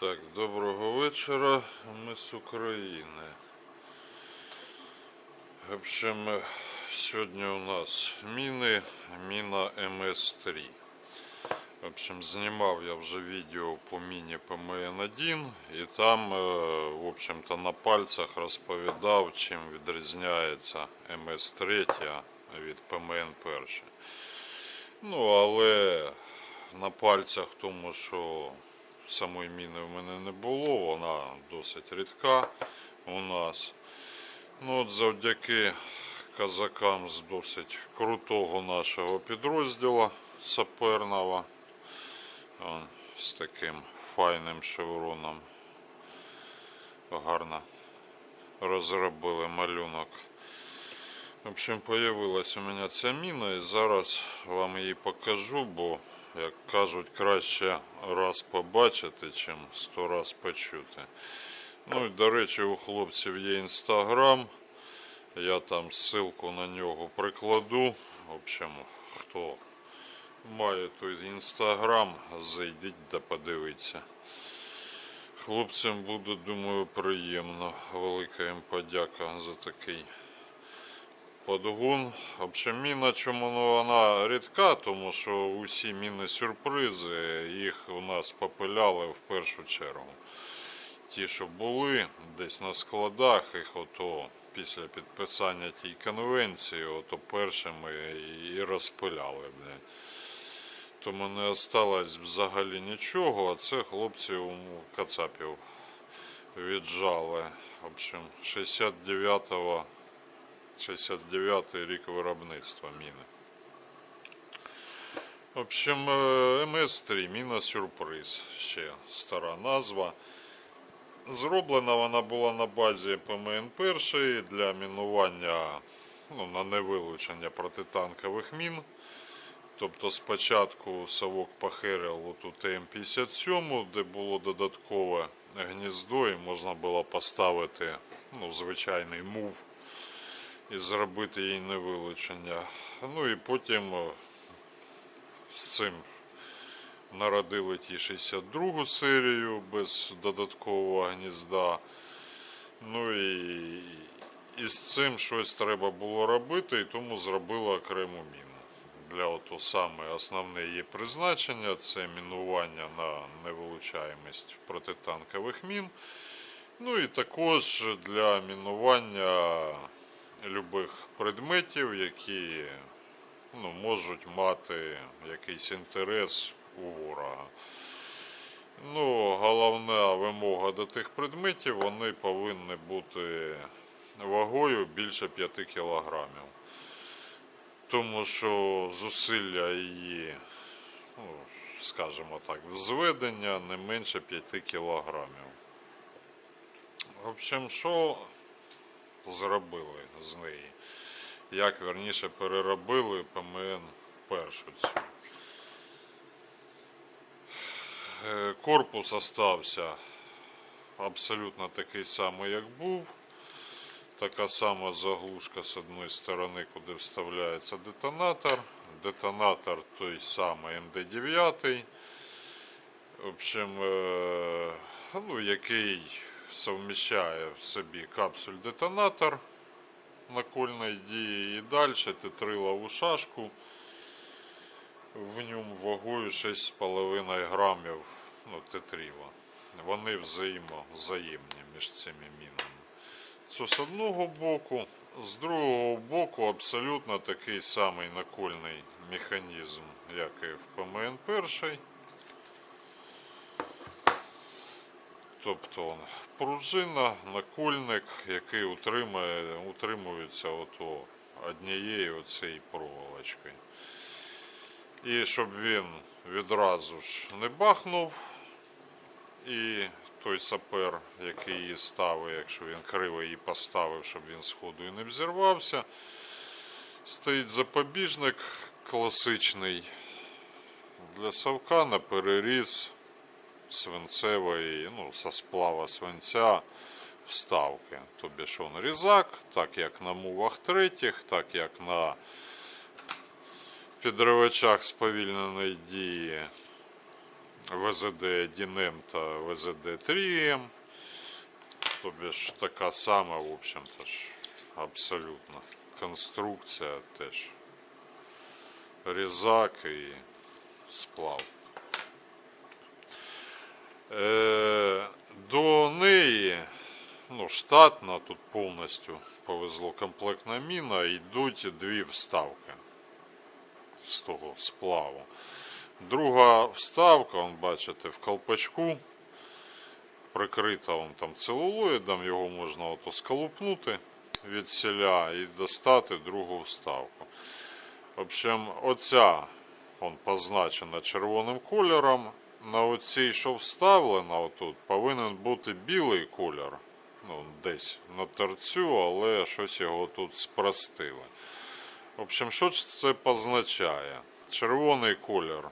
Так, доброго вечора. Ми з України. В общем, сьогодні у нас міни, міна МС-3. В общем, знімав я вже відео по міні ПМН-1 і там, е, в общем-то, на пальцях розповідав, чим відрізняється МС-3 від ПМН-1. Ну, але на пальцях тому, що самої міни в мене не було, вона досить рідка у нас. Ну от завдяки казакам з досить крутого нашого підрозділу саперного. З таким файним шевроном. Гарно розробили малюнок. В общем, появилась у мене ця міна і зараз вам її покажу, бо, як кажуть, краще раз побачити, чим сто раз почути. Ну і до речі, у хлопців є інстаграм. Я там ссылку на нього прикладу. В общем, хто має той інстаграм, зайдіть да подивіться. Хлопцям буде, думаю, приємно. Велика їм подяка за такий подгон. Взагалі, міна, чому ну, вона рідка, тому що усі міни сюрпризи, їх у нас попиляли в першу чергу. Ті, що були десь на складах, їх ото після підписання тієї конвенції, ото першими і розпиляли. Тому не осталось взагалі нічого, а це хлопці у Кацапів віджали. В общем, 69-го 69 рік виробництва міни. В общем, е, МС-3, міна сюрприз, ще стара назва. Зроблена вона була на базі ПМН-1 для мінування ну, на невилучення протитанкових мін. Тобто спочатку совок похерив оту ТМ-57, де було додаткове гніздо, і можна було поставити ну, звичайний мув і зробити їй невилучення. Ну і потім з цим народили ті 62 серію без додаткового гнізда. Ну і, і з цим щось треба було робити, і тому зробили окрему міну. Для ото саме основне її призначення це мінування на невилучаємість протитанкових мін. Ну і також для мінування любих предметів, які ну, можуть мати якийсь інтерес у ворога. Ну, головна вимога до тих предметів, вони повинні бути вагою більше 5 кілограмів. Тому що зусилля її, ну, скажімо так, взведення не менше 5 кілограмів. В общем, що зробили з неї? Як верніше переробили ПМН першу цю. Е, Корпус остався абсолютно такий самий, як був. Така сама заглушка з одної сторони, куди вставляється детонатор. Детонатор той самий МД9. В общем, е, ну, який совміщає в собі капсуль-детонатор накольної дії і далі тетрилову шашку. В ньому вагою 6,5 грамів ну, тетріла. Вони взаємозаємні між цими мінами. Це з одного боку, з другого боку, абсолютно такий самий накольний механізм, як і в ПМН перший. Тобто пружина, накольник, який утримує, утримується ото однією оцею проволочкою. І щоб він відразу ж не бахнув, і той сапер, який її ставив, якщо він криво її поставив, щоб він сходу і не взірвався, стоїть запобіжник класичний для совка на переріз свинцевої, ну, со сплава свинця вставки. Тобі ж он різак, так як на мувах третіх, так як на підривачах сповільненої дії ВЗД-1М та ВЗД-3М. Тобі ж така сама, в общем-то ж, абсолютно. Конструкція теж. Різак і сплав. Е, до неї, ну, штатно, тут повністю повезло комплектна міна, йдуть дві вставки з того сплаву. Друга вставка, он, бачите, в колпачку прикрита он там целулоїдом, його можна ото сколупнути від селя і достати другу вставку. В общем, оця он позначена червоним кольором. На оцій, що вставлено отут, повинен бути білий колір. Ну, десь на торцю, але щось його тут спростили. В общем, що це позначає? Червоний колір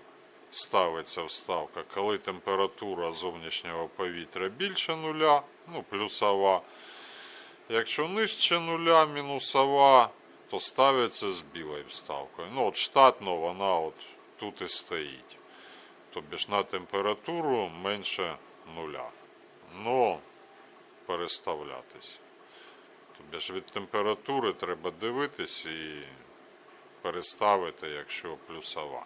ставиться вставка, коли температура зовнішнього повітря більше нуля, ну плюсова. Якщо нижче нуля, мінусова, то ставиться з білою вставкою. Ну, от штатно вона от тут і стоїть. Тобі ж на температуру менше нуля. Но переставлятись. Тобі ж від температури треба дивитись і переставити, якщо плюсова.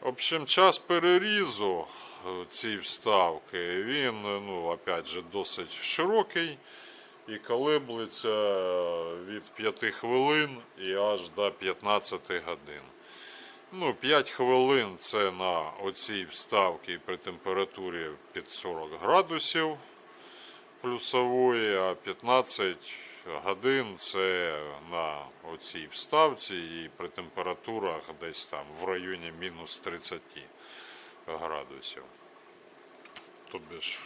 В общем, час перерізу е, цієї вставки, він, ну, опять же, досить широкий і колеблеться е, від 5 хвилин і аж до 15 годин. Ну, 5 хвилин це на оцій вставці при температурі під 40 градусів плюсової, а 15 годин це на оцій вставці і при температурах десь там в районі мінус 30 градусів. Тобі ж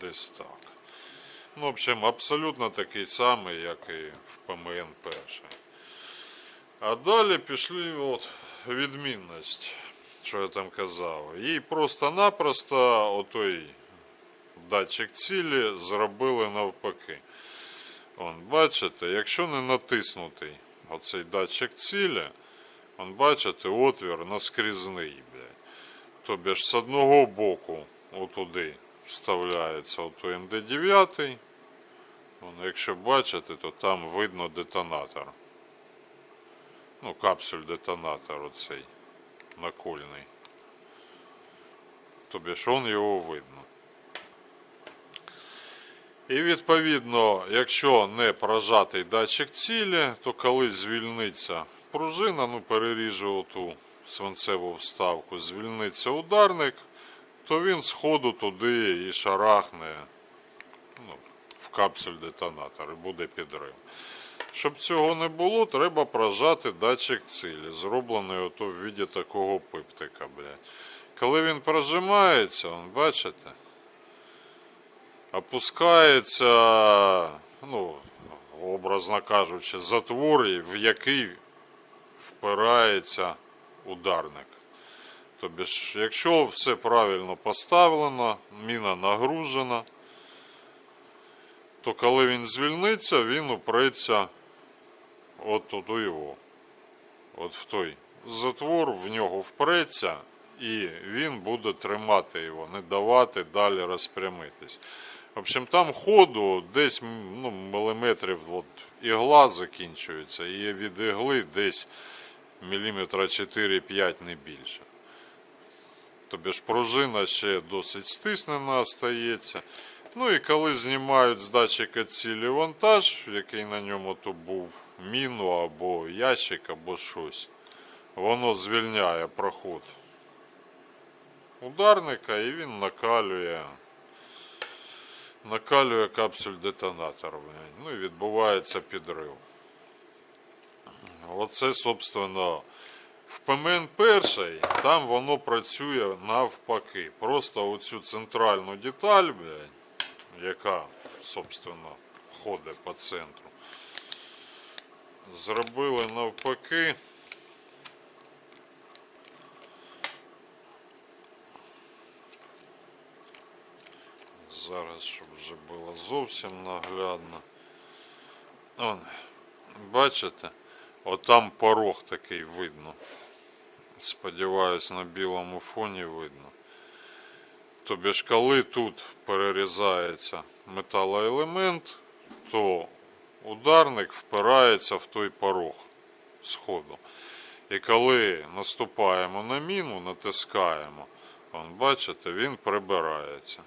десь так. Ну, в общем, абсолютно такий самий, як і в ПМН перший. А далі пішли от відмінність, що я там казав. Їй просто-напросто отой датчик цілі зробили навпаки. Он, бачите, якщо не натиснутий оцей датчик цілі, он, бачите, отвір наскрізний. Тобі ж з одного боку отуди вставляється ото МД9. Якщо бачите, то там видно детонатор. Ну, капсуль детонатор оцей накольний. Тобі ж он його видно. І відповідно, якщо не прожатий датчик цілі, то коли звільниться пружина, ну переріже оту свинцеву вставку, звільниться ударник, то він сходу туди і шарахне ну, в капсуль детонатор і буде підрив. Щоб цього не було, треба прожати датчик цілі, зроблений ото в віді такого пиптика. Блядь. Коли він прожимається, он, бачите, опускається, ну, образно кажучи, затвор, в який впирається ударник. Тобі ж, якщо все правильно поставлено, міна нагружена, то коли він звільниться, він упреться от туди його. От в той затвор в нього впреться, і він буде тримати його, не давати далі розпрямитись. В общем, там ходу десь ну, міліметрів от, ігла закінчується, і від ігли десь міліметра 4-5 не більше. Тобі ж пружина ще досить стиснена остається. Ну і коли знімають з датчика цілі вантаж, який на ньому то був, міну або ящик, або щось, воно звільняє проход ударника і він накалює. Накалює капсуль детонатор. Ну і відбувається підрив. Оце, собственно, в ПМН перший, там воно працює навпаки. Просто оцю центральну деталь, блядь, яка, собственно, ходить по центру. Зробили навпаки. Зараз, щоб вже було зовсім наглядно. Он, бачите, отам порог такий видно. Сподіваюсь, на білому фоні видно. Тобі ж коли тут перерізається металоелемент, то ударник впирається в той порог сходу. І коли наступаємо на міну, натискаємо, вон, бачите, він прибирається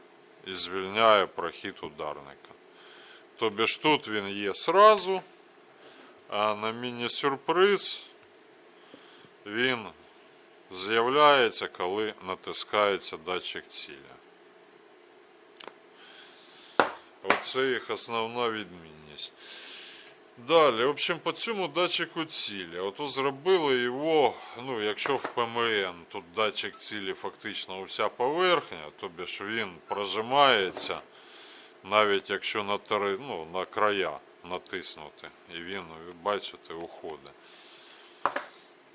і звільняє прохід ударника. Тобі ж тут він є сразу, а на міні-сюрприз він з'являється, коли натискається датчик цілі. Оце їх основна відмінність. Далі, в общем, по цьому датчику цілі. Ото зробили його, ну, якщо в ПМН тут датчик цілі фактично уся поверхня, тобі ж він прожимається, навіть якщо на, тери, ну, на края натиснути, і він, бачите, уходить.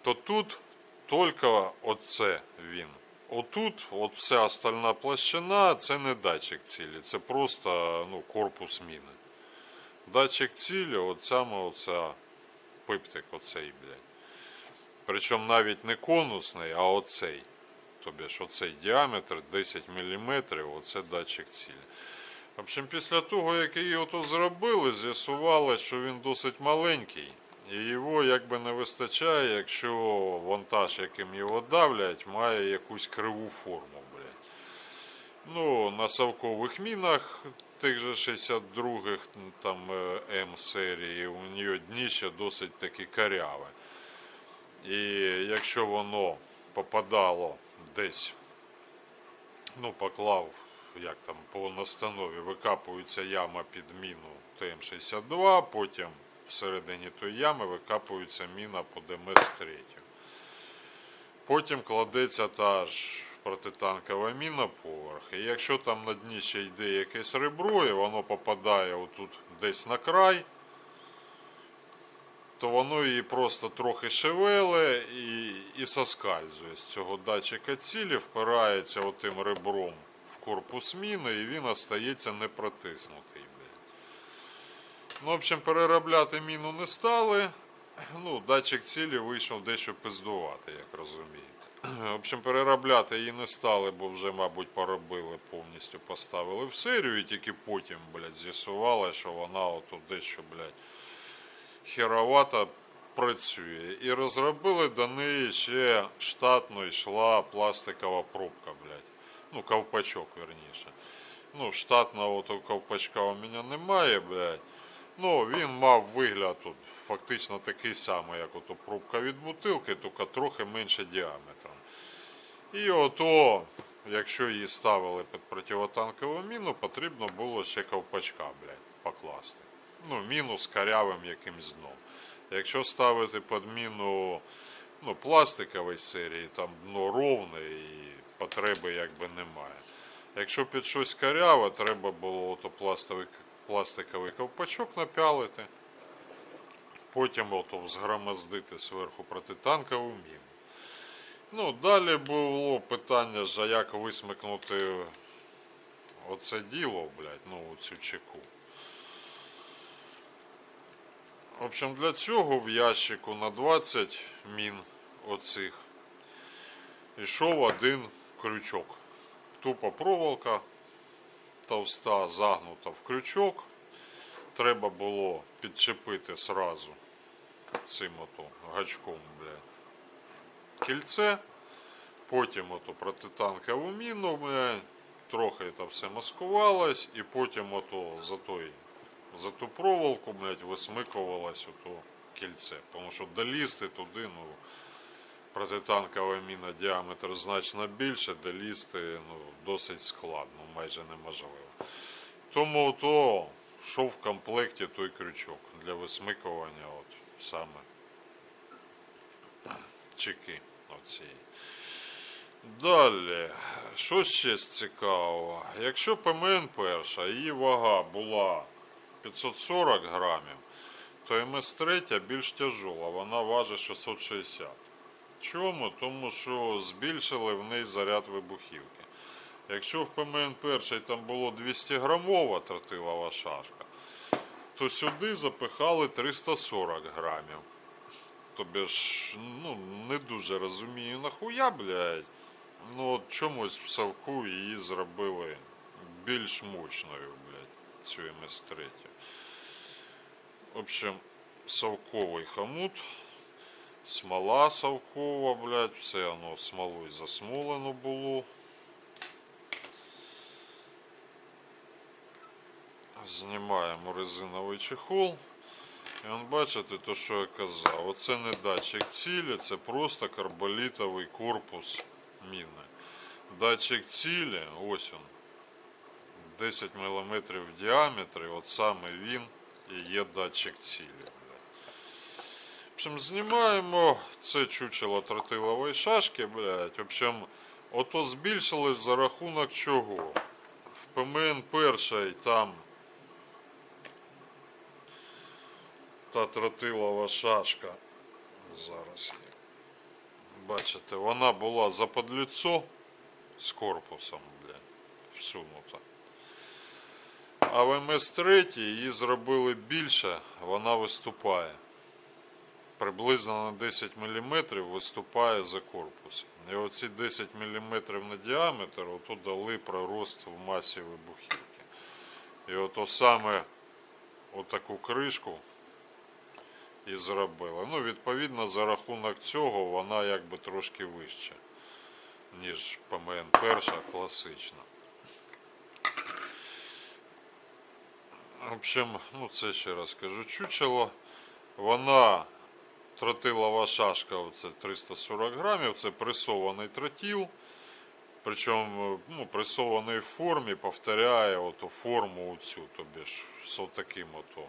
То тут тільки оце він. Отут, от вся остальна площина, це не датчик цілі, це просто ну, корпус міни. Датчик цілі, от саме оця пиптик оцей, блядь. Причому навіть не конусний, а оцей. Тобі ж оцей діаметр 10 мм, оце датчик цілі. Общем, після того, як її ото зробили, з'ясували, що він досить маленький. І його якби не вистачає, якщо вантаж, яким його давлять, має якусь криву форму, блядь. Ну, на совкових мінах тих же 62-х там е, М серії, у нього дніще досить таки каряве. І якщо воно попадало десь, ну, поклав, як там по настанові, викапується яма під міну ТМ-62, потім всередині тої ями викапується міна по ДМС-3. Потім кладеться та ж протитанкова міна поверх. І якщо там на дні ще йде якесь ребро, і воно попадає отут десь на край, то воно її просто трохи шевеле і, і соскальзує з цього датчика цілі, впирається отим ребром в корпус міни, і він остається непротиснутий. Ну, в общем, переробляти міну не стали. Ну, датчик цілі вийшов дещо пиздувати, як розумієте. В общем, переробляти її не стали, бо вже, мабуть, поробили повністю, поставили в серію, і тільки потім, блядь, з'ясували, що вона отут дещо, блядь, херовато працює. І розробили до неї ще штатно йшла пластикова пробка, блядь. Ну, ковпачок, верніше. Ну, штатного того ковпачка у мене немає, блядь. Ну, він мав вигляд тут фактично такий самий, як ото пробка від бутилки, тільки трохи менше діаметром. І ото, якщо її ставили під противотанкову міну, потрібно було ще ковпачка, блядь, покласти. Ну, міну з карявим якимсь дном. Якщо ставити під міну ну, пластикової серії, там дно ровне і потреби якби немає. Якщо під щось каряве, треба було ото пластиковий ковпачок напялити. Потім ото згромоздити зверху протитанкову міну. Ну, далі було питання, ж, як висмикнути оце діло, блядь, ну, оцю чеку. В общем, для цього в ящику на 20 мін оцих йшов один крючок. Тупа проволока товста, загнута в крючок. Треба було підчепити сразу цим ото гачком, блядь, кільце. Потім ото протитанкову міну, трохи це все маскувалось, і потім ото за той за ту проволоку, блядь, висмикувалось ото кільце. Тому що долізти туди, ну, протитанкова міна діаметр значно більше, долізти ну, досить складно, майже неможливо. Тому то йшов в комплекті той крючок для висмикування от саме чеки оцієї. Далі, що ще цікавого? Якщо ПМН перша, її вага була 540 грамів, то МС3 більш тяжола, вона важить 660. Чому? Тому що збільшили в неї заряд вибухівки. Якщо в ПМН перший там було 200 грамова тротилова шашка, то сюди запихали 340 грамів. Тобі ж ну, не дуже розумію нахуя, блядь. Ну от чомусь в Савку її зробили більш мощною, блядь, цю МС-3. В общем, совковий хомут, смола совкова, блядь, все воно смолою засмолено було. Знімаємо резиновий чехол. І он бачите, то що я казав, оце не датчик цілі, це просто карболітовий корпус міни. Датчик цілі, ось він, 10 мм в діаметрі, от саме він і є датчик цілі. Общем, знімаємо це чучело тротилової шашки, блядь. В общем, ото збільшилось за рахунок чого? В ПМН перший там та тротилова шашка. Зараз є. Бачите, вона була за подліцо з корпусом, блядь, всунута. А в МС-3 її зробили більше, вона виступає. Приблизно на 10 мм виступає за корпус. І оці 10 мм на діаметр отут дали пророст в масі вибухівки. І ото саме отаку кришку і зробили. Ну, відповідно, за рахунок цього вона якби трошки вища, ніж ПМН перша класична. В общем, ну це ще раз кажу, чучело. Вона тротилова шашка, оце 340 грамів, це пресований тротіл. Причому ну, пресований в формі повторяє оту форму оцю, тобі ж з отаким ото.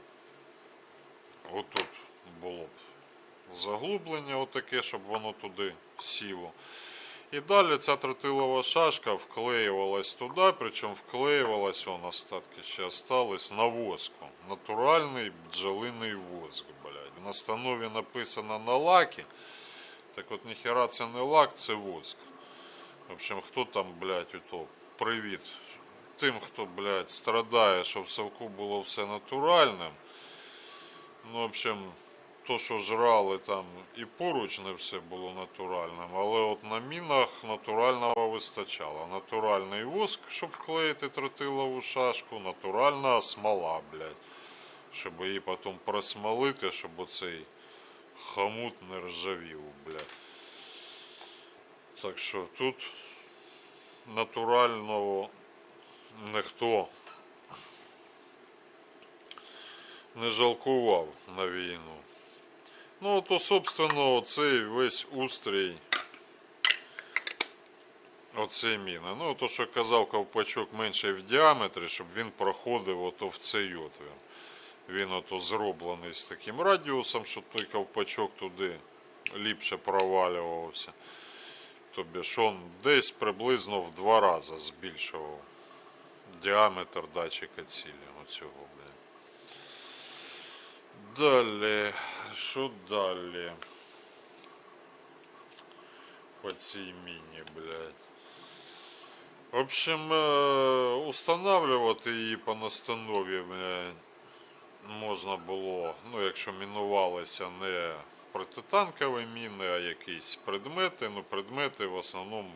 Отут було б заглублення отаке, щоб воно туди сіло. І далі ця тротилова шашка вклеювалась туди, причому вклеювалась, он остатки ще остались на воску. Натуральний бджолиний воск, блядь. В настанові написано на лакі. Так от ніхера це не лак, це воск. В общем, хто там, блядь, ото, привіт тим, хто, блядь, страдає, щоб в совку було все натуральним. Ну, в общем, то, що жрали там і поруч не все було натуральним, але от на мінах натурального вистачало. Натуральний воск, щоб вклеїти тротилову шашку, натуральна смола, блядь. Щоб її потім просмолити, щоб оцей хомут не ржавів, блядь. Так що тут натурального ніхто не жалкував на війну. Ну, то, собственно, оцей весь устрій. Оце міна. Ну, то, що казав ковпачок менший в діаметрі, щоб він проходив ото в цей отвір. Він ото зроблений з таким радіусом, щоб той ковпачок туди ліпше провалювався. Тобі ж он десь приблизно в два рази збільшував діаметр датчика цілі. Оцього, блін. Далі. Що далі? По цій міні, блядь. В общем, е, устанавливати її по настанові можна було, ну, якщо мінувалися не протитанкові міни, а якісь предмети. Ну, предмети в основному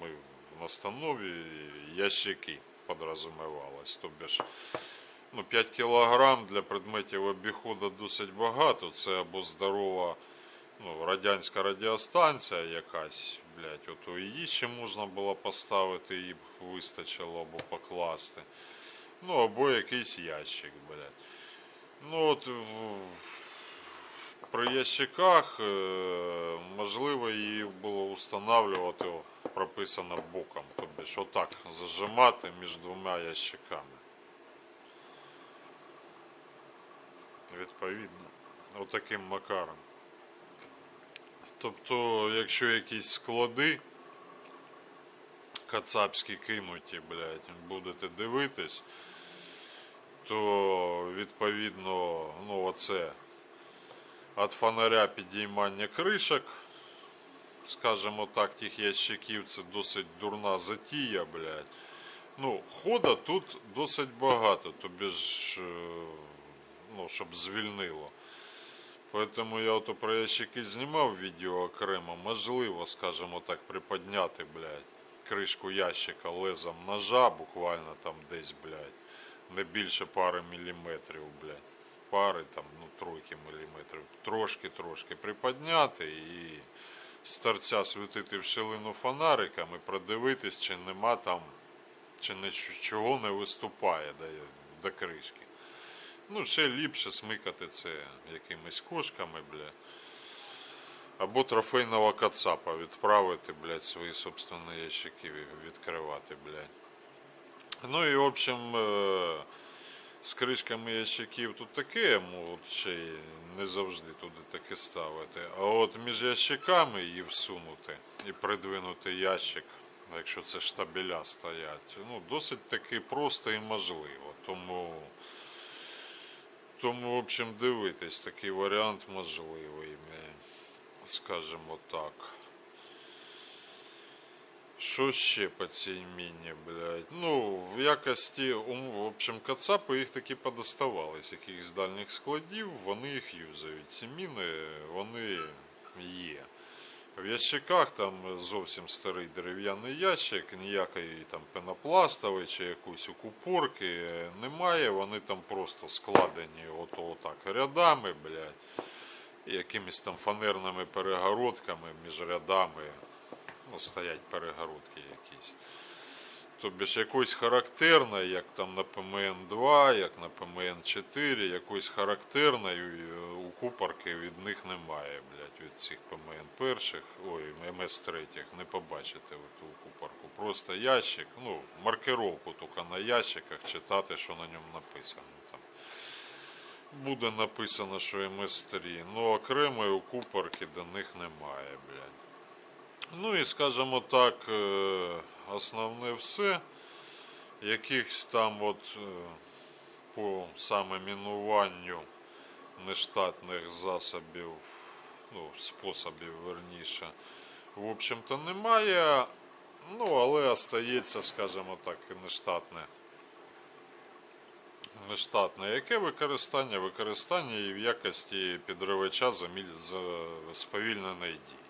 в настанові ящики подразумевалось. Тобі ж ну, 5 кілограм для предметів обіходу досить багато. Це або здорова ну, радянська радіостанція якась, блядь, ото її ще можна було поставити, її б вистачило або покласти. Ну, або якийсь ящик, блядь. Ну от в- при ящиках е, можливо її було встановлювати прописано боком, тобі ж отак зажимати між двома ящиками. Відповідно, отаким макаром. Тобто, якщо якісь склади кацапські кинуті, блядь, будете дивитись, то відповідно, ну оце від фонаря підіймання кришок, скажімо так, тих ящиків, це досить дурна затія, блядь. Ну, хода тут досить багато, тобі ж, е, ну, щоб звільнило. Поэтому я ото про ящики знімав відео окремо. Можливо, скажімо так, приподняти, блядь, кришку ящика лезом ножа, буквально там десь, блядь, не більше пари міліметрів, блядь. Пари там, ну, тройки міліметрів. Трошки-трошки приподняти і з торця світити в шилину фонариками, продивитись, чи нема там, чи нічого не виступає до, до кришки. Ну, ще ліпше смикати це якимись кошками, бля. Або трофейного кацапа відправити, блядь, свої собственні ящики відкривати, блядь. Ну і в общем, е, з кришками ящиків тут таке, от ще й не завжди туди таке ставити. А от між ящиками її всунути і придвинути ящик, якщо це штабеля стоять, ну, досить таки просто і можливо. Тому. Тому, в общем, дивитись, такий варіант можливий, Ми скажімо так. Що ще по цій міні, блядь? Ну, в якості, в общем, кацапи їх таки подоставали з якихось дальніх складів, вони їх юзають. Ці міни, вони є. В ящиках там зовсім старий дерев'яний ящик, ніякої там пенопластової чи якоїсь укупорки немає. Вони там просто складені ото отак рядами, блядь, якимись там фанерними перегородками між рядами. Ну, стоять перегородки якісь. Тобі ж якоїсь характерної, як там на ПМН-2, як на ПМН-4, якоїсь характерної е, укупорки від них немає, блядь, від цих ПМН перших, ой, МС-3, не побачите ви ту укупорку. Просто ящик, ну, маркировку тільки на ящиках читати, що на ньому написано. Там. Буде написано, що МС-3, ну окремої укупорки до них немає, блядь. Ну і скажімо так, е, основне все. Якихось там от е, по саме мінуванню нештатних засобів, ну, способів верніше, в общем-то немає. Ну, але остається, скажімо так, нештатне. Нештатне. Яке використання? Використання і в якості підривача за сповільненої дії.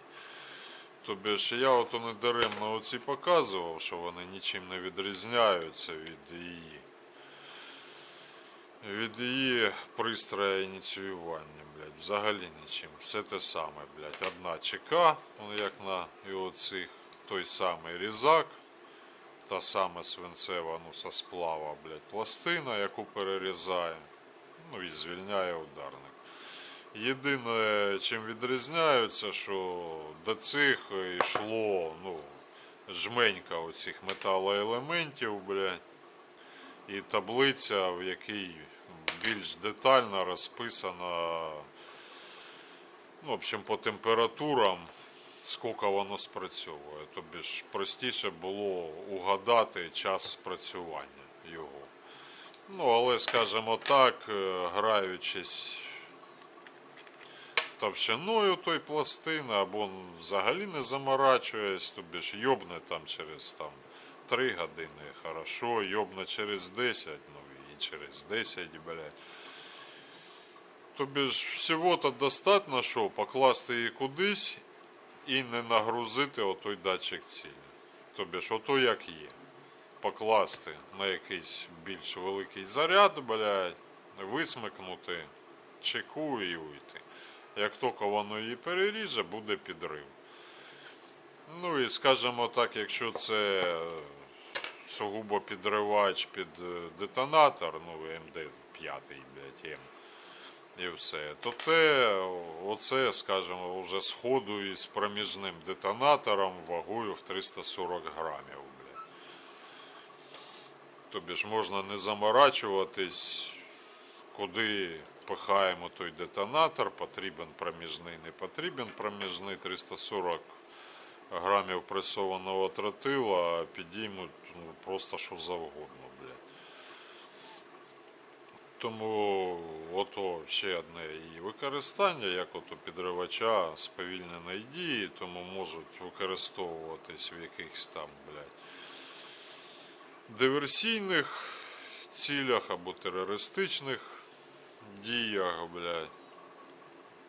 Тобі ж я ото не даремно оці показував, що вони нічим не відрізняються від її. Від її пристрою ініціювання, блядь, взагалі нічим. Все те саме, блядь. Одна ЧК, ну, як на і той самий різак, та сама свинцева, ну, сплава, блядь, пластина, яку перерізає, ну і звільняє ударник. Єдине, чим відрізняються, що до цих йшло ну, жменька оцих металоелементів, блядь, і таблиця, в якій більш детально розписана, ну, в общем, по температурам, скільки воно спрацьовує. Тобі ж простіше було угадати час спрацювання його. Ну, але, скажімо так, е, граючись товщиною той пластини, або взагалі не заморачуєсь, тобі ж йобне там через там 3 години, хорошо, йобне через 10, ну і через 10, блядь. Тобі ж всього-то достатньо, що покласти її кудись і не нагрузити отой датчик цілі. Тобі ж ото як є. Покласти на якийсь більш великий заряд, блядь, висмикнути, чеку і уйти. Як тільки воно її переріже, буде підрив. Ну і скажімо так, якщо це сугубо підривач під е, детонатор, ну МД-5, блядь, М, і все, то те, оце, скажімо, вже сходу із проміжним детонатором вагою в 340 грамів. Тобі ж можна не заморачуватись, куди пихаємо той детонатор, потрібен проміжний, не потрібен проміжний 340 грамів пресованого тротила підіймуть ну, просто що завгодно. Тому ото ще одне її використання, як ото підривача сповільненої дії, тому можуть використовуватись в якихось там, блядь, диверсійних цілях або терористичних діях, блядь.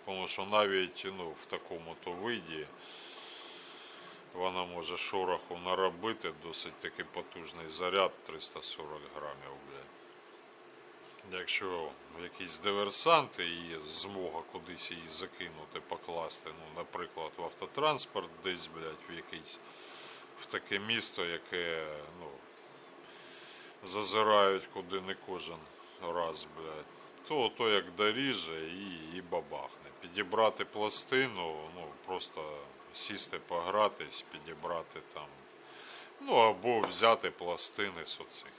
Тому що навіть ну, в такому то виді вона може шороху наробити, досить таки потужний заряд 340 грамів, блядь. Якщо якісь диверсанти і змога кудись її закинути, покласти, ну, наприклад, в автотранспорт десь, блядь, в якийсь в таке місто, яке, ну, зазирають куди не кожен раз, блядь, то, то як доріже і, і бабахне. Підібрати пластину, ну, просто сісти погратись, підібрати там. Ну, або взяти пластини з оцих.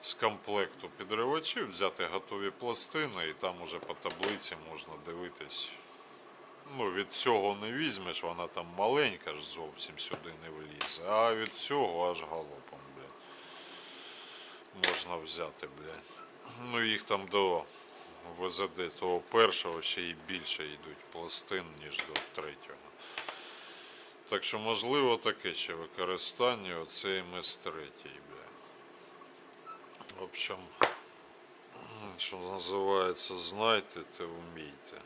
З комплекту підривачів, взяти готові пластини і там уже по таблиці можна дивитись. Ну, від цього не візьмеш, вона там маленька ж зовсім сюди не влізе, а від цього аж галопом, блядь. Можна взяти, блядь. Ну їх там до ВЗД того першого ще й більше йдуть пластин, ніж до третього. Так що можливо таке ще використання оцей МС-3, бля. В общем, що називається, знайте та вмійте.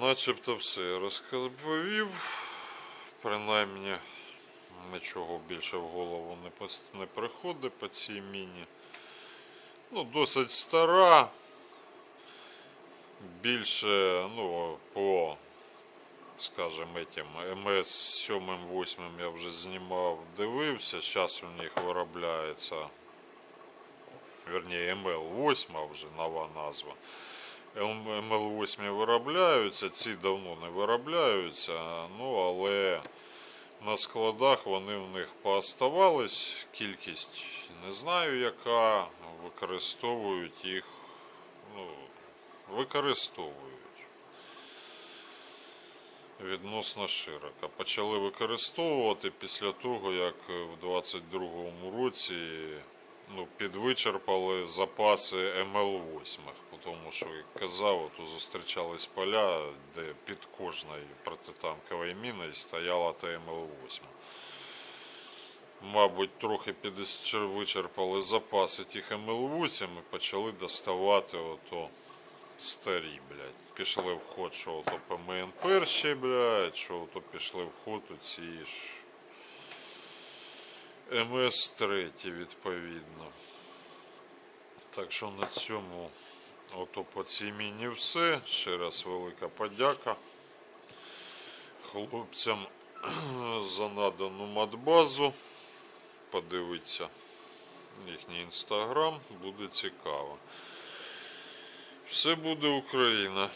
Начебто все я розповів. Принаймні нічого більше в голову не приходить по цій міні. Ну, досить стара. Більше, ну, по, скажем, этим МС 7-8 я вже знімав, дивився. Зараз у них виробляється, верніше, МЛ-8 вже нова назва. МЛ-8 виробляються, ці давно не виробляються, ну але на складах вони в них пооставались. Кількість не знаю яка, використовують їх, ну, використовують. Відносно широко. Почали використовувати після того, як в 22-му році ну, підвичерпали запаси МЛ-8. Тому що, як казав, от зустрічались поля, де під кожною протитанковою міною стояла та МЛ-8. Мабуть, трохи підвичерпали запаси тих МЛ-8 і почали доставати ото старі, блядь. Пішли в ход, що ото ПМН перші, блядь, що ото пішли в ход оці ж МС-3 відповідно. Так що на цьому ото по цій міні все. Ще раз велика подяка хлопцям за надану матбазу. Подивіться їхній інстаграм, буде цікаво. Все буде Україна.